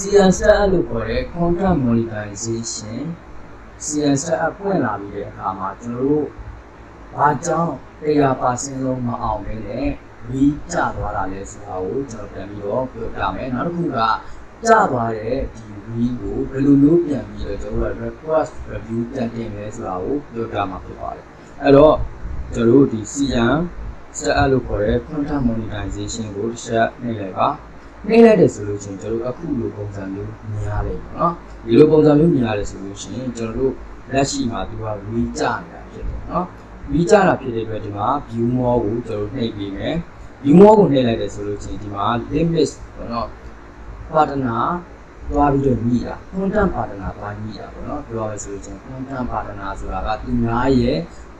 CSR လို့ခေါ်တဲ့ content monetization CSR အပွင့်လာပြီးတဲ့အခါမှာကျွန်တော်တို့ဘာကြောင့်100%လုံးမအောင်လဲနဲ့ဒီကျသွားတာလဲဆိုတာကိုကျွန်တော်ပြန်ပြီးတော့ပြောပြမယ်နောက်တစ်ခုကကျသွားတဲ့ဒီ view ကိုဘယ်လိုမျိုးပြန်ပြီးတော့ကျွန်တော်တို့ request review တက်တင်လဲဆိုတာကိုပြောပြမှာဖြစ်ပါတယ်အဲ့တော့ကျွန်တော်တို့ဒီ CM CSR လို့ခေါ်တဲ့ content monetization ကိုတစ်ချက်နှိပ်လိုက်ပါ နှိပ်လိုက်တယ်ဆိုလို့ရှိရင်ကျွန်တော်တို့အခုလိုပုံစံမျိုးမြင်ရလိမ့်မယ်နော်ဒီလိုပုံစံမျိုးမြင်ရတယ်ဆိုလို့ရှိရင်ကျွန်တော်တို့လက်ရှိမှာသူက view ကျနေတာဖြစ်တယ်နော်ဗီးကြတာဖြစ်တဲ့အတွက်ဒီမှာ view more ကိုကျွန်တော်နှိပ်ပေးမယ် view more ကိုနှိပ်လိုက်တယ်ဆိုလို့ချင်းဒီမှာ limit ပေါ့နော် partner သွားပြီးတော့ညှိတာ content partner သွားညှိတာပေါ့နော်ပြောရမယ်ဆိုလို့ချင်း content partner ဆိုတာကသူများရဲ့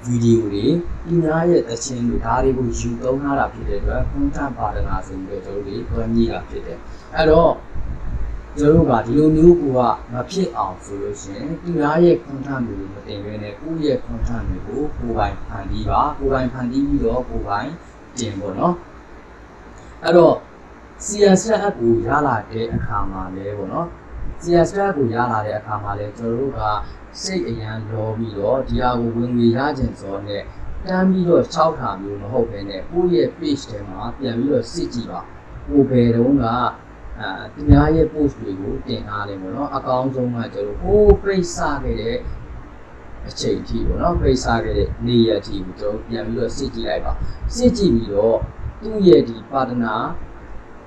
ဗီဒီယိုတွေသူများရဲ့တခြင်းတွေဒါတွေကိုယူသုံးထားတာဖြစ်တဲ့အတွက် content partner ဆိုပြီးတော့ကျွန်တော်တို့တွေညှိတာဖြစ်တယ်အဲ့တော့ကျွန်တော်တို့ကဒီလိုမျိုးကမဖြစ်အောင်ဆိုလို့ရှိရင်သူများရဲ့ content တွေကိုမတင်ဘဲနဲ့ကိုယ့်ရဲ့ content တွေကိုကိုယ်ပိုင်ဖန်တီးပါကိုယ်ပိုင်ဖန်တီးပြီးတော့ကိုယ်ပိုင်တင်ပေါ့နော်အဲ့တော့ CSS app ကိုရလာတဲ့အခါမှာလဲပေါ့နော် CSS app ကိုရလာတဲ့အခါမှာလဲကျွန်တော်တို့ကစိတ်အရန်လောပြီးတော့ဒီဟာကိုဝင်ငွေရခြင်းစောနဲ့တမ်းပြီးတော့၆ထာမျိုးမဟုတ်ဘဲနဲ့ကိုယ့်ရဲ့ page ထဲမှာပြန်ပြီးတော့စစ်ကြည့်ပါကိုယ်ဘယ်တုန်းကအာသူများရဲ့ post တွေကိုတင်ထားတယ်ပေါ့နော်အကောင်းဆုံးကကျွန်တော်ဟိုးပြိစခဲ့တဲ့အချိန်အထိပေါ့နော်ပြိစခဲ့တဲ့နေရက်အထိကိုကျွန်တော်ပြန်ပြီးတော့စစ်ကြည့်လိုက်ပါစစ်ကြည့်ပြီးတော့သူ့ရဲ့ဒီ partner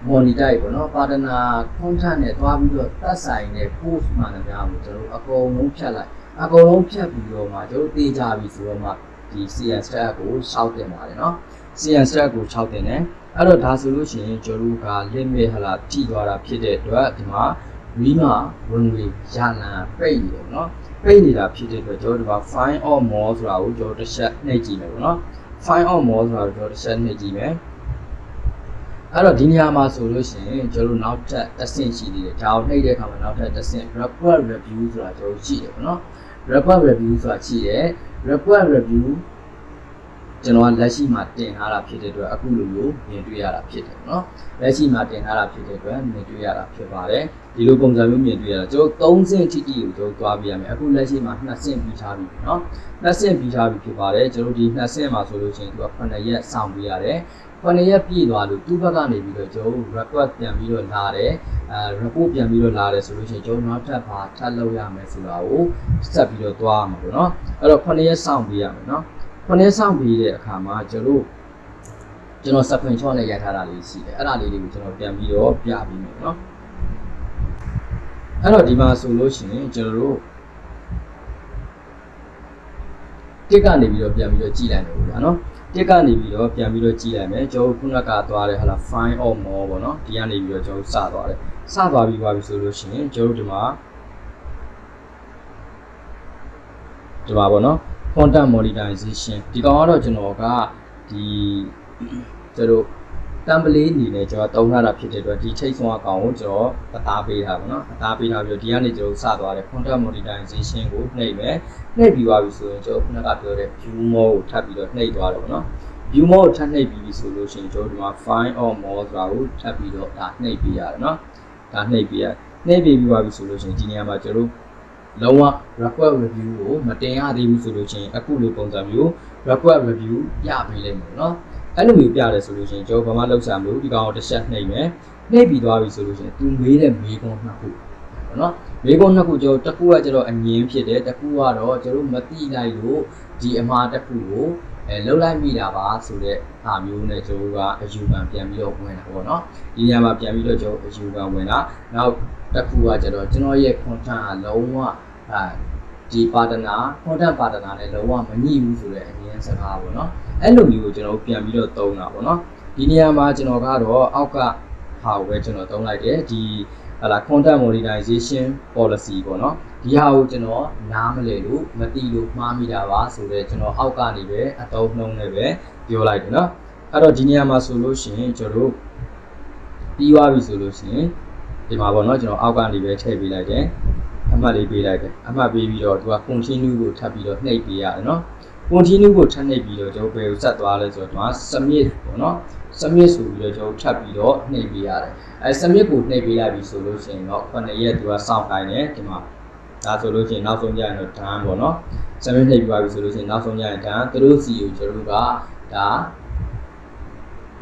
monetize ပေါ့နော် partner content နဲ့တွားပြီးတော့သက်ဆိုင်တဲ့ post မှန်တယ်များကိုကျွန်တော်အကုန်လုံးဖြတ်လိုက်အကုန်လုံးဖြတ်ပြီးတော့မှကျွန်တော်တေးကြပြီဆိုတော့မှဒီ CN stack ကိုရှောက်တင်ပါတယ်နော် CN stack ကို6တင်တယ်အဲ့တော့ဒါဆိုလို့ရှိရင်ကျွန်တော်က limit ဟလာထိသွားတာဖြစ်တဲ့အတွက်ဒီမှာ re မှာဝင်ငွေရလန်ပိတ်နေတယ်နော်ပိတ်နေတာဖြစ်တဲ့အတွက်ကျွန်တော်ဒီမှာ find or more ဆိုတာကိုကျွန်တော်တစ်ချက်နှိပ်ကြည့်မယ်ပေါ့နော် find or more ဆိုတာကိုကျွန်တော်တစ်ချက်နှိပ်ကြည့်မယ် အဲ့တော့ဒီနေရာမှာဆိုလို့ရှိရင်ကျွန်တော်နောက်ထပ်တစ်ဆင့်ရှိသေးတယ်ဒါကိုနှိပ်တဲ့အခါမှာနောက်ထပ်တစ်ဆင့် report review ဆိုတာကျွန်တော်ရှိတယ်ပေါ့နော် report review ဆိုတာရှိတယ် report review ကျွန်တော်ကလက်ရှိမှာတင်ထားတာဖြစ်တဲ့အတွက်အခုလိုမျိုးမြင်တွေ့ရတာဖြစ်တယ်เนาะလက်ရှိမှာတင်ထားတာဖြစ်တဲ့အတွက်မြင်တွေ့ရတာဖြစ်ပါတယ်ဒီလိုပုံစံမျိုးမြင်တွေ့ရတာကျွန်တော်3ဆင့်ထိတိကိုကျွန်တော်သွားပြရမယ်အခုလက်ရှိမှာ2ဆင့်ပြီးထားပြီเนาะ2ဆင့်ပြီးထားပြီဖြစ်ပါတယ်ကျွန်တော်ဒီ2ဆင့်မှာဆိုလို့ရှိရင်သူက9ရက်စောင့်ပေးရတယ် 9ရက်ပြည့်သွားလို့သူ့ဘက်ကနေပြီးတော့ကျွန်တော် record ပြန်ပြီးတော့လာတယ်အဲ report ပြန်ပြီးတော့လာတယ်ဆိုလို့ရှိရင်ကျွန်တော်နောက်ထပ်ပါထပ်လုပ်ရမယ်ဆိုတာကိုစက်ပြီးတော့သွားရမှာပေါ့နော်အဲ့တော့9ရက်စောင့်ပေးရမယ်နော်9ရက်စောင့်ပေးတဲ့အခါမှာကျွန်တော်ကျွန်တော် sequential နဲ့ရိုက်ထားတာလေးရှိတယ်အဲ့ဒါလေးတွေကိုကျွန်တော်ပြန်ပြီးတော့ပြပေးမယ်နော်အဲ့တော့ဒီမှာဆိုလို့ရှိရင်ကျွန်တော်တို့တစ်ကနေပြီးတော့ပြန်ပြီးတော့ကြည့်လိုက်မယ်ပေါ့ဗျာနော် တက်ကနေပြီးတော့ပြန်ပြီးတော့ကြည့်လိုက်မယ်ကျွန်တော်ခုနကသွားတယ်ဟာလား fine or more ပေါ့နော်ဒီကနေပြီးတော့ကျွန်တော်စသွားတယ်စသွားပြီးသွားပြီဆိုလို့ရှိရင်ကျွန်တော်ဒီမှာဒီမှာပေါ့နော် content monetization ဒီကောင်ကတော့ကျွန်တော်ကဒီကျွန်တော် template အနေနဲ့ကျွန်တော်တုံးထားတာဖြစ်တဲ့အတွက်ဒီထိတ်ဆုံးအကောင်ကိုကျွန်တော်အသားပေးထားပါတော့အသားပေးထားပြီးတော့ဒီကနေကျွန်တော်စသွားတယ် content monetization ကိုနှိပ်မယ်နှိပ်ပြီးသွားပြီဆိုရင်ကျွန်တော်ခုနကပြောတဲ့ view more ကိုထပ်ပြီးတော့နှိပ်သွားတယ်ပေါ့နော် view more ကိုထပ်နှိပ်ပြီးပြီဆိုလို့ရှိရင်ကျွန်တော်ဒီမှာ find or more ဆိုတာကိုထပ်ပြီးတော့ဒါနှိပ်ပေးရတယ်နော်ဒါနှိပ်ပေးရနှိပ်ပေးပြီးသွားပြီဆိုလို့ရှိရင်ဒီနေရာမှာကျွန်တော်လုံးဝ request review ကိုမတင်ရသေးဘူးဆိုလို့ချင်းအခုလိုပုံစံမျိုး request review ပြပေးလိုက်မယ်နော် အဲ့လိုမျိုးပြတယ်ဆိုလို့ချင်းကျွန်တော်ဘာမှလောက်စားမလို့ဒီကောင်ကိုတစ်ချက်နှိပ်မယ်နှိပ်ပြီးသွားပြီဆိုလို့ချင်းသူမေးတဲ့မေးခွန်းနှစ်ခုပေါ့နော်မေးခွန်းနှစ်ခုကျွန်တော်တစ်ခုကကျတော့အငင်းဖြစ်တယ်တစ်ခုကတော့ကျွန်တော်မတိလိုက်လို့ဒီအမှားတစ်ခုကိုအဲလှုပ်လိုက်မိတာပါဆိုတဲ့ဟာမျိုးနဲ့ကျွန်တော်ကအယူခံပြန်ပြီးတော့ဝင်တာပေါ့နော်ဒီညမှာပြန်ပြီးတော့ကျွန်တော်အယူခံဝင်တာနောက်တစ်ခုကကျတော့ကျွန်တော်ရဲ့ content ကလုံးဝအဲဒီ partner content partner နဲ့လုံးဝမညှိဘူးဆိုတဲ့အငင်းစကားပေါ့နော် အဲ့လိုမျိုးကိုကျွန်တော်ပြန်ပြီးတော့သုံးတာပေါ့နော်ဒီနေရာမှာကျွန်တော်ကတော့အောက်ကဟာကိုပဲကျွန်တော်သုံးလိုက်တယ်ဒီဟလာ content monetization policy ပေါ့နော်ဒီဟာကိုကျွန်တော်နားမလည်လို့မသိလို့မှားမိတာပါဆိုတော့ကျွန်တော်အောက်ကနေပဲအတုံးနှုံးနဲ့ပဲပြောလိုက်တယ်နော်အဲ့တော့ဒီနေရာမှာဆိုလို့ရှိရင်ကျွန်တော်တို့ပြီးသွားပြီဆိုလို့ရှိရင်ဒီမှာပေါ့နော်ကျွန်တော်အောက်ကနေပဲထည့်ပေးလိုက်တယ်အမှတ်လေးပေးလိုက်တယ်အမှတ်ပေးပြီးတော့သူက continue ကိုထပ်ပြီးတော့နှိပ်ပေးရတယ်နော် continue ကိုထပ်နှိပ်ပြီးတော့ကျွန်တော်ဘယ်ကိုဆက်သွားလဲဆိုတော့ဒီမှာ submit ပေါ့နော်ဒ submit ဆိုပြီးတော့ကျွန်တော်ထပ်ပြီးတော့နှိပ်ပေးရတယ်အဲ submit ကိုနှိပ်ပေးလိုက်ပြီဆိုလို့ရှိရင်တော့9ရက်သူကစောင့်ခိုင်းတယ်ဒီမှာဒါဆိုလို့ရှိရင်နောက်ဆုံးကြရင်တော့ done ပေါ့နော် submit နှိပ်ပြီးပါပြီဆိုလို့ရှိရင်နောက်ဆုံးကြရင် done သူတို့စီကိုကျွန်တော်တို့ကဒါ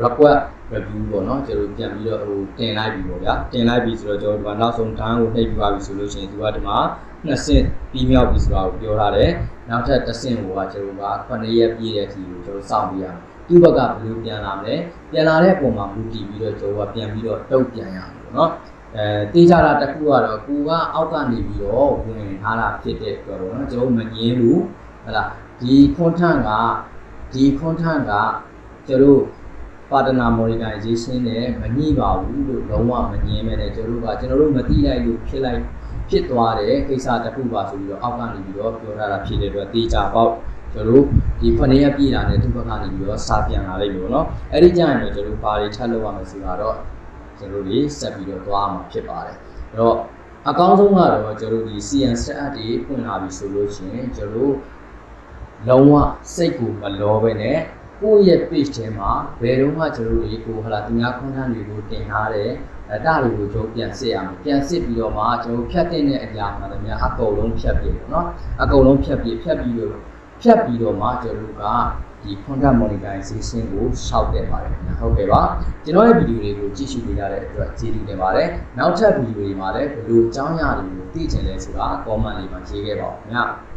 request review ပေါ့နော်ကျွန်တော်ပြန်ပြီးတော့ဟိုတင်လိုက်ပြီပေါ့ဗျာတင်လိုက်ပြီဆိုတော့ကျွန်တော်ဒီမှာနောက်ဆုံး done ကိုနှိပ်ပြီးပါပြီဆိုလို့ရှိရင်သူကဒီမှာနှစ်ဆင့်ပြီးမြောက်ပြီဆိုတာကိုပြောထားတယ်နောက်ထပ်တစ်ဆင့်ကိုကကျွန်တော်က9ရက်ပြည့်တဲ့အထိကိုကျွန်တော်စောင့်ပြရမယ်သူ့ဘက်ကဘယ်လိုပြန်လာမလဲပြန်လာတဲ့ပုံမှာမူတည်ပြီးတော့ကျွန်တော်ကပြန်ပြီးတော့တုတ်ပြန်ရမယ်ပေါ့နော်အဲတေးကြတာတစ်ခုကတော့ကိုကအောက်ကနေပြီးတော့ဝင်ထားတာဖြစ်တဲ့အတွက်ပေါ့နော်ကျွန်တော်မငင်းဘူးဟလာဒီ content ကဒီ content ကကျွန်တော် ပါတနာမော်ရီနာရေးရှင်းတယ်မညှိပါဘူးလို့လုံးဝမငြင်းမဲ့တယ်ကျွန်တော်တို့ကကျွန်တော်တို့မသိလိုက်လို့ဖြစ်လိုက်ဖြစ်သွားတယ်ကိစ္စတစ်ခုပါဆိုပြီးတော့အောက်ကနေပြီးတော့ပြောထားတာဖြစ်တဲ့အတွက်တေချာပေါက်ကျွန်တော်တို့ဒီဖနေရပြည်တာနဲ့သူ့ဘက်ကနေပြီးတော့စာပြန်လာလိမ့်မယ်ပေါ့နော်အဲ့ဒီကြရင်တော့ကျွန်တော်ဘာတွေထပ်လုပ်ရမလဲဆိုတာတော့ကျွန်တော်တို့ဆက်ပြီးတော့သွားမှာဖြစ်ပါတယ်အဲ့တော့အကောင်းဆုံးကတော့ကျွန်တော်တို့ဒီ CN setup တွေဖွင့်လာပြီဆိုလို့ရှိရင်ကျွန်တော်တို့လုံးဝစိတ်ကိုမလောဘဲနဲ့ ကိုယ့်ရဲ့ page ထဲမှာဘယ်တော့မှကျွန်တော်တို့ဒီကိုဟလာသူများ content တွေကိုတင်ထားတယ်အတားတွေကိုကျွန်တော်ပြန်စစ်ရမယ်ပြန်စစ်ပြီးတော့မှကျွန်တော်ဖြတ်တင်တဲ့အရာမှန်တယ်များအကုန်လုံးဖြတ်ပြပေါ့နော်အကုန်လုံးဖြတ်ပြဖြတ်ပြီးတော့ဖြတ်ပြီးတော့မှကျွန်တော်တို့ကဒီ content monetization ကိုရှောက်တက်ပါတယ်ခင်ဗျာဟုတ်ကဲ့ပါကျွန်တော်ရဲ့ဗီဒီယိုတွေကိုကြည့်ရှုနေကြတဲ့အတွက်ကျေးဇူးတင်ပါတယ်နောက်ထပ်ဗီဒီယိုတွေမှာလည်းဘယ်လိုအကြောင်းအရာတွေကိုသိချင်လဲဆိုတာ comment လေးမှာရေးခဲ့ပါဦးခင်ဗျာ